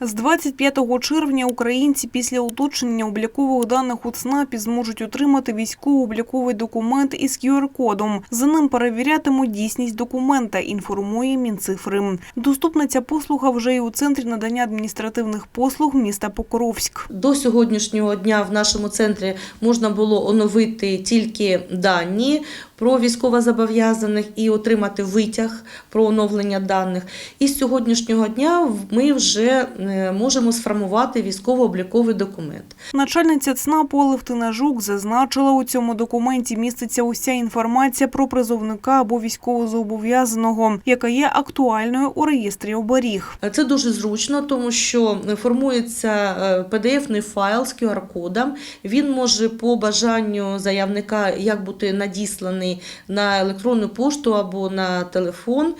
З 25 червня українці після уточнення облікових даних у ЦНАПі зможуть отримати військово-обліковий документ із QR-кодом. За ним перевірятимуть дійсність документа, інформує Мінцифри. Доступна ця послуга вже і у центрі надання адміністративних послуг міста Покровськ. До сьогоднішнього дня в нашому центрі можна було оновити тільки дані про військовозобов'язаних і отримати витяг про оновлення даних. І з сьогоднішнього дня ми вже е, можемо сформувати військово-обліковий документ. Начальниця ЦНАПу Алевтина Жук зазначила, у цьому документі міститься уся інформація про призовника або військовозобов'язаного, яка є актуальною у реєстрі оберіг. Це дуже зручно, тому що формується е, PDF-ний файл з QR-кодом. Він може по бажанню заявника як бути надісланий на електронну пошту або на телефон.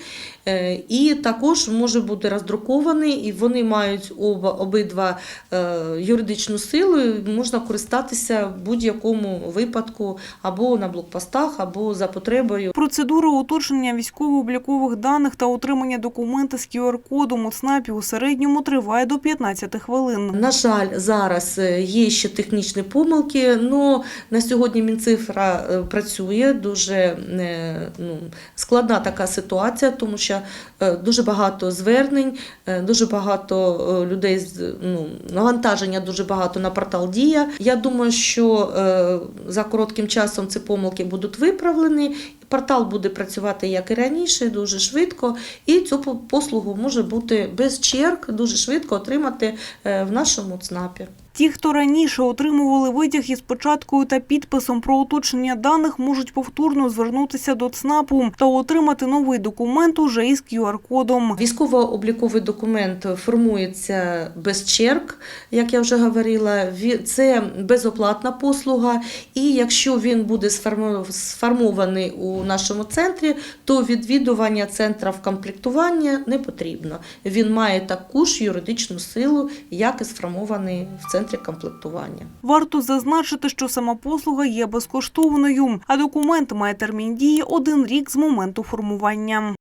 Е, І також може бути роздрукований, і вони мають оба обидва е, юридичну силу. і Можна користатися в будь-якому випадку або на блокпостах, або за потребою. Процедура уточнення військово-облікових даних та отримання документа з QR-кодом у ЦНАПі у середньому триває до 15 хвилин. На жаль, зараз е, є ще технічні помилки, але на сьогодні Мінцифра працює дуже е, ну, складна така ситуація, тому що е, дуже багато звернень, е, дуже багато людей з ну, навантаження дуже багато на портал Дія. Я думаю, що за коротким часом ці помилки будуть виправлені. Портал буде працювати як і раніше, дуже швидко, і цю по- послугу може бути без черг, дуже швидко отримати в нашому ЦНАПі. Ті, хто раніше отримували витяг із початкою та підписом про уточнення даних, можуть повторно звернутися до ЦНАПу та отримати новий документ уже із QR-кодом. Військово-обліковий документ формується без черг, як я вже говорила. Це безоплатна послуга, і якщо він буде сформований у нашому центрі, то відвідування центра комплектування не потрібно. Він має таку ж юридичну силу, як і сформований в центрі комплектування. Варто зазначити, що сама послуга є безкоштовною, а документ має термін дії один рік з моменту формування.